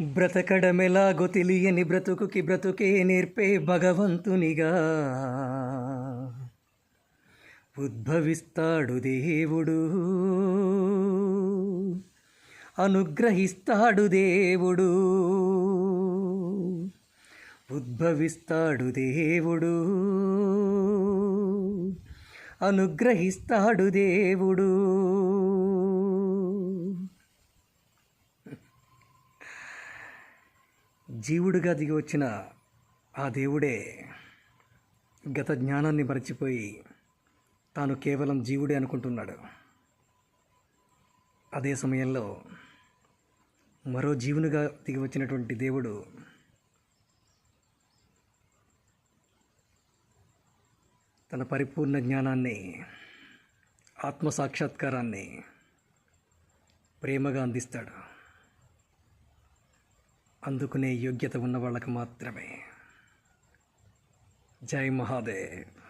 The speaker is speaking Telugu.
బ్రతకడమెలాగో తెలియని బ్రతుకుకి బ్రతుకే నేర్పే భగవంతునిగా. ఉద్భవిస్తాడు దేవుడు అనుగ్రహిస్తాడు దేవుడు ఉద్భవిస్తాడు దేవుడు అనుగ్రహిస్తాడు దేవుడు. జీవుడిగా దిగి వచ్చిన ఆ దేవుడే గత జ్ఞానాన్ని మరచిపోయి తాను కేవలం జీవుడే అనుకుంటున్నాడు. అదే సమయంలో మరో జీవునిగా దిగి వచ్చినటువంటి దేవుడు తన పరిపూర్ణ జ్ఞానాన్ని ఆత్మ సాక్షాత్కారాన్ని ప్రేమగా అందిస్తాడు. అందుకునే యోగ్యత ఉన్న వాళ్ళకు మాత్రమే. జై మహాదేవ్.